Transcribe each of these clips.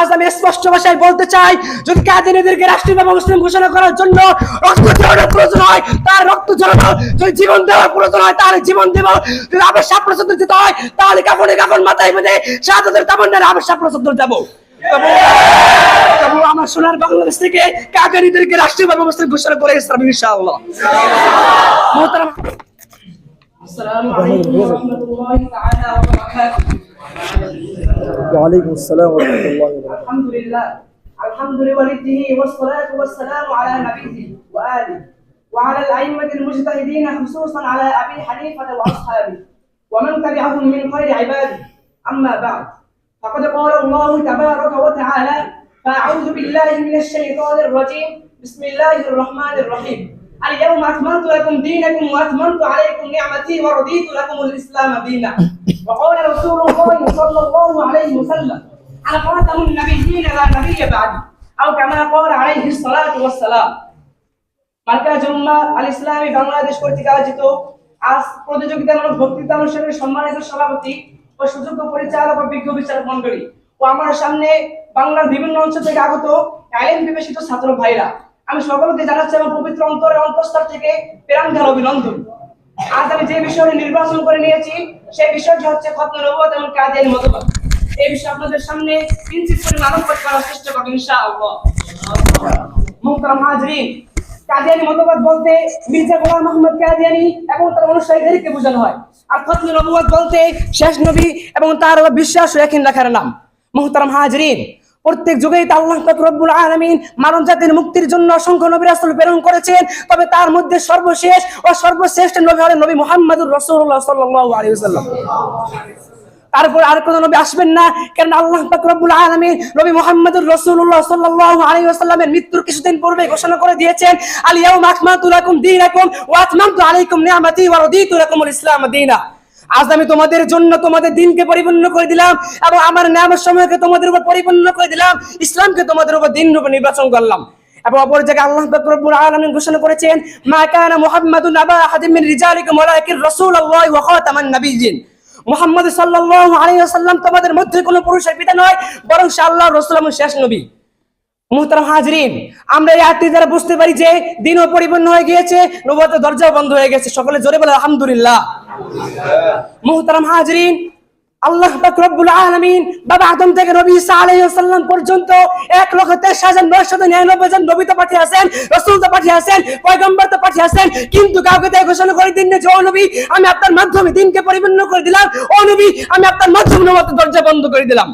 আজ আমি স্পষ্ট ভাষায় বলতে চাই, যদি কাদিনীদেরকে রাষ্ট্রীয় বা মুসলিম ঘোষণা করার জন্য রক্ত ঝরানোর প্রয়োজন হয়, তার রক্ত ঝরানো, যদি জীবন দেওয়ার প্রয়োজন হয়, তাহলে জীবন দেব। যদি আবার প্রচণ্ড দিতে হয়, তাহলে কাপড়ে কাপড় মাথায় বেঁধে শাহাদের তামান্নার আবার প্রচণ্ড যাব আমার সোনার বাংলাদেশ থেকে কাদিনীদেরকে রাষ্ট্রীয় বা মুসলিম ঘোষণা করে ইসলাম ইনশাআল্লাহ। মোহতারাম وعليكم السلام ورحمة الله وبركاته. الحمد لله الحمد لولده والصلاة والسلام على نبيه وآله وعلى الأئمة المجتهدين خصوصا على أبي حنيفة وأصحابه ومن تبعهم من خير عباده أما بعد فقد قال الله تبارك وتعالى فأعوذ بالله من الشيطان الرجيم بسم الله الرحمن الرحيم اليوم أكملت لكم دينكم وأتممت عليكم نعمتي ورضيت لكم الإسلام دينا وقال رسول الله صلى الله عليه وسلم أنا خاتم النبيين لا نبي بعدي أو كما قال عليه الصلاة والسلام মার্কা জুম্মা আল ইসলামী বাংলাদেশ কর্তৃক আয়োজিত আজ প্রতিযোগিতামূলক বক্তৃতা অনুষ্ঠানের সম্মানিত সভাপতি ও সুযোগ্য পরিচালক ও বিজ্ঞ বিচারক মন্ডলী ও আমার সামনে বাংলার বিভিন্ন অঞ্চল থেকে আগত আইন বিবেচিত ছাত্র ভাইরা আমি সকলকে জানাচ্ছি আমার পবিত্র অন্তরের অন্তঃস্থল থেকে প্রাণ ঢাল অভিনন্দন আজ আমি যে বিষয় নির্বাচন করে নিয়েছি, সেই বিষয়টি হচ্ছে খত্ম নবুয়ত এবং কাদিয়ানি মতবাদ এই বিষয়ে আপনাদের সামনে কিঞ্চিত করে আলোকপাত করার চেষ্টা করব, ইনশাআল্লাহ। মুহতারাম হাজরিন কাদিয়ানি মতবাদ বলতে মির্জা গোলাম মোহাম্মদ কাদিয়ানি এবং তার অনুসারীদেরকে বোঝানো হয়। আর খতমে নবুয়ত বলতে শেষ নবী এবং তার বিশ্বাস একই রাখার নাম। মুহতারাম হাজরিন প্রত্যেক যুগেই তা আল্লাহ রব্বুল আলামিন মানব জাতির মুক্তির জন্য অসংখ্য নবী রাসূল প্রেরণ করেছেন। তবে তার মধ্যে সর্বশেষ ও সর্বশ্রেষ্ঠ নবী হলেন নবী মুহাম্মদুর রাসূলুল্লাহ সাল্লাল্লাহু আলাইহি ওয়াসাল্লাম। তারপর আর কোন নবী আসবেন না কারণ আল্লাহ রব্বুল আলামিন নবী মুহাম্মদুর রাসূলুল্লাহ সাল্লাল্লাহু আলাইহি ওয়াসাল্লামের মৃত্যুর কিছুদিন পূর্বে ঘোষণা করে দিয়েছেন আল ইয়াউমা আকমালতু লাকুম দীনাকুম ওয়া আতমামতু আলাইকুম নি'মাতি ওয়া রাদিতু লাকুমুল ইসলাম দীনা। আজ আমি তোমাদের জন্য তোমাদের দিনকে পরিপূর্ণ করে দিলাম এবং আমার নামের সময়কে তোমাদের উপর পরিপূর্ণ করে দিলাম। ইসলামকে তোমাদের উপর দিন রূপে নির্বাচন করলাম। শেষ নবী। হাজরিন, আমরা বুঝতে পারি যে দিনও পরিপূর্ণ হয়ে গিয়েছে নবুয়তের দরজাও বন্ধ হয়ে গেছে। সকলে জোরে বলে আলহামদুলিল্লাহ। মুহতারাম হাজরিন, আল্লাহ রব্বুল আলমিন বাবা আদম থেকে নবী ইসা পর্যন্ত এক লক্ষ তেইশ হাজার নয়শত নিরানব্বই জন নবী তো পাঠিয়েছেন, রসুল তো পাঠিয়েছেন, পয়গম্বর তো পাঠিয়েছেন, কিন্তু কাউকে তাই ঘোষণা করে দিন যে নবী, আমি আপনার মাধ্যমে দিনকে পরিপূর্ণ করে দিলাম, ও নবী, আমি আপনার মাধ্যমে দরজা বন্ধ করে দিলাম।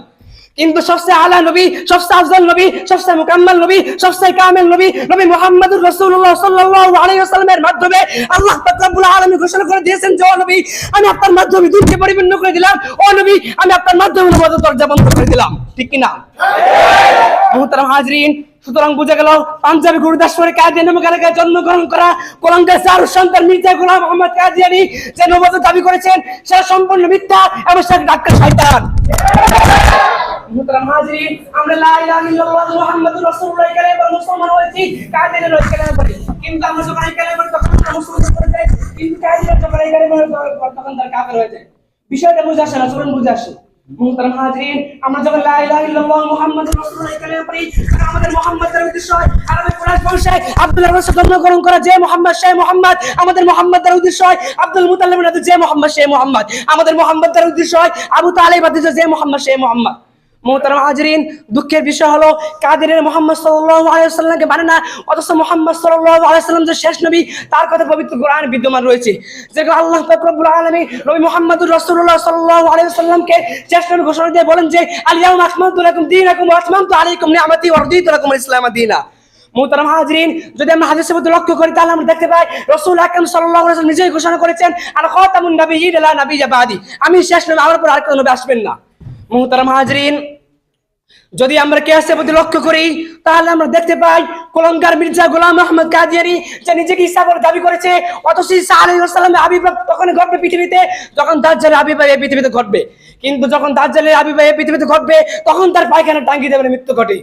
কিন্তু সবচেয়ে আলা নবী, সবচেয়ে আফজল নবী, সবচেয়ে মুকাম্মাল নবী, সবচেয়ে কামেল নবী নবী মুহাম্মদুর রাসূলুল্লাহ সাল্লাল্লাহু আলাইহি ওয়াসাল্লামের মাধ্যমে আল্লাহ পাক রব্বুল আলামিন ঘোষণা করে দিয়েছেন যে নবী, আমি আপনার মাধ্যমে দুনিয়াকে পরিপূর্ণ করে দিলাম। ও নবী, আমি আপনার মাধ্যমে নবুয়তের দরজা বন্ধ করে দিলাম। ঠিক কি না মুহতারাম হাজরিন, সুতরাং বুঝে গেল, পাঞ্জাবি গুরুদাসপুরে কাদিয়ানি এলাকায় জন্মগ্রহণ করা কলঙ্কের চার সন্তান মির্জা গোলাম মোহাম্মদ কাদিয়ানি যে নবুয়ত দাবি করেছেন, সে সম্পূর্ণ মিথ্যা এবং সে ডাক্তার শয়তান। তার বিষয়টা বুঝে আসে না, চলুন বুঝে আসে। আমাদের যে মুহাম্মদ মুহাম্মদ। উদ্দেশ্য হয়, আব্দুল যে মুহাম্মদ, সেই মুহাম্মদ। আমাদের মুহাম্মাদের উদ্দেশ্য হয়, আবু তালিব যে মুহাম্মদ, সেই মুহাম্মদ। মোহতারাম দুঃখের বিষয় হলো মোহাম্মদ মানে আলাইহি যে শেষ নবী, তার কথা পবিত্র বিদ্যমান রয়েছে। আল্লাহ নবী নবী ঘোষণা দিয়ে বলেন যে, আল ইয়াউমা আকমালতু লাকুম দীনাকুম ওয়া আতমামতু আলাইকুম নি'মাতি ওয়া রাদিতু লাকুম আল ইসলাম মোহতারাম হাজরিন, যদি আমরা হাদিসের মধ্যে লক্ষ্য করি, তাহলে আমরা দেখতে পাই রাসূল আকরাম ওয়াসাল্লাম নিজেই ঘোষণা করেছেন আর খাতামুন নাবিয়্যিন লা নাবিয়্যা বাদি। আমি শেষ নবী, আমার পর আর কোনো নবী আসবেন না। মোহতারাম হাজরিন যদি আমরা কেয়াসের প্রতি লক্ষ্য করি, তাহলে আমরা দেখতে পাই কলঙ্কার মির্জা গোলাম আহমদ কাদিয়ারি যে নিজেকে ঈসা বলে দাবি করেছে, অথচ ঈসা আবির্ভাব তখন ঘটবে পৃথিবীতে, যখন দাজ্জালের আবির্ভাব এই পৃথিবীতে ঘটবে। কিন্তু যখন দাজ্জালের আবির্ভাব এই পৃথিবীতে ঘটবে, তখন তার পায়খানা টাঙ্গি দেবে মৃত্যু ঘটে।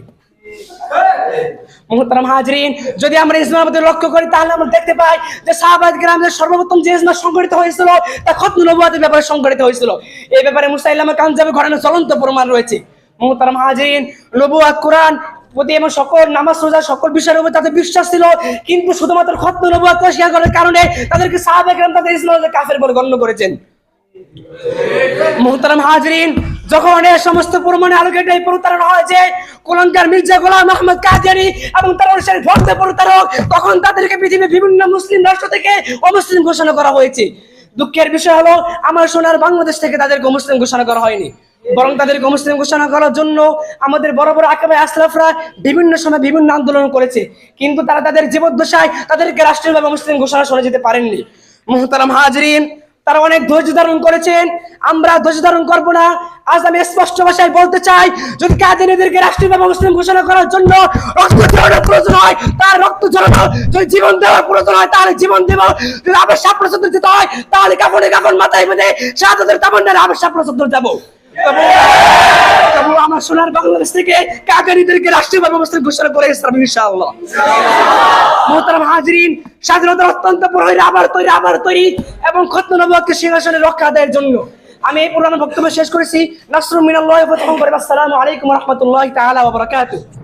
যদি আমরা ইসলামের লক্ষ্য করি, তাহলে আমরা দেখতে পাই যে শাহবাজ গ্রামের সর্বপ্রথম যে ইসলাম সংগঠিত হয়েছিল, তা নবুয়াতের ব্যাপারে সংগঠিত হয়েছিল। এই ব্যাপারে মুসাইলামা কাঞ্জাবে ঘটনা চলন্ত প্রমাণ রয়েছে। মোহতারাম হাজিরিন নবুয়াত কোরআন, প্রতি এবং সকল নামাজ, রোজা, সকল বিষয়ের উপর তাদের বিশ্বাস ছিল। কিন্তু শুধুমাত্র খত্ম নবুয়াত অস্বীকার করার কারণে তাদেরকে সাহাবে কেরাম, তাদের ইসলামের কাফের বলে গণ্য করেছেন। মোহতারাম হাজরিন, যখন এ সমস্ত প্রমাণে আলোকেটে প্রতারণা হয় যে কোলঙ্কার মির্জা গোলাম আহমদ কাদিয়ানি এবং তার অনুসারী ভক্ত প্রতারক, তখন তাদেরকে পৃথিবীর বিভিন্ন মুসলিম রাষ্ট্র থেকে অমুসলিম ঘোষণা করা হয়েছে। দুঃখের বিষয় হলো, আমার সোনার বাংলাদেশ থেকে তাদেরকে মুসলিম ঘোষণা করা হয়নি। বরং তাদেরকে মুসলিম ঘোষণা করার জন্য আমাদের বড় বড় আকাবে আশরাফরা বিভিন্ন সময় বিভিন্ন আন্দোলন করেছে। কিন্তু তারা তাদের জীবদ্দশায় তাদেরকে রাষ্ট্রীয়ভাবে মুসলিম ঘোষণা শুনে যেতে পারেননি। মোহতারাম হাজরিন, তারা অনেক ধৈর্য ধারণ করেছেন। আমরা ধৈর্য ধারণ করব না। আজ আমি স্পষ্ট ভাষায় বলতে চাই, যদি কাদিনীদেরকে রাষ্ট্রীয়ভাবে মুসলিম ঘোষণা করার জন্য রক্ত ঝরানোর প্রয়োজন হয়, তার রক্ত ঝরানো, যদি জীবন দেওয়ার প্রয়োজন হয়, তাহলে জীবন দেব। যদি আবার সাপ প্রচুর দিতে হয়, তাহলে কাপড়ে কাপড় মাথায় বেঁধে শাহাদাতের তামান্নারে আবার সাপ প্রচুর যাব আমার সোনার বাংলাদেশ থেকে কাকারিদেরকে রাষ্ট্রীয় ঘোষণা করে হাজরিন, স্বাধীনতার অত্যন্ত প্রহরী আবার তৈরি আবার তৈরি এবং খতনবকে সিংহাসনে রক্ষা দেওয়ার জন্য। আমি এই পুরানো বক্তব্য শেষ করেছি। নাসরুম মিনাল্লাহ আসসালামু আলাইকুম রহমতুল্লাহ তাআলা ওয়া বারাকাতুহু।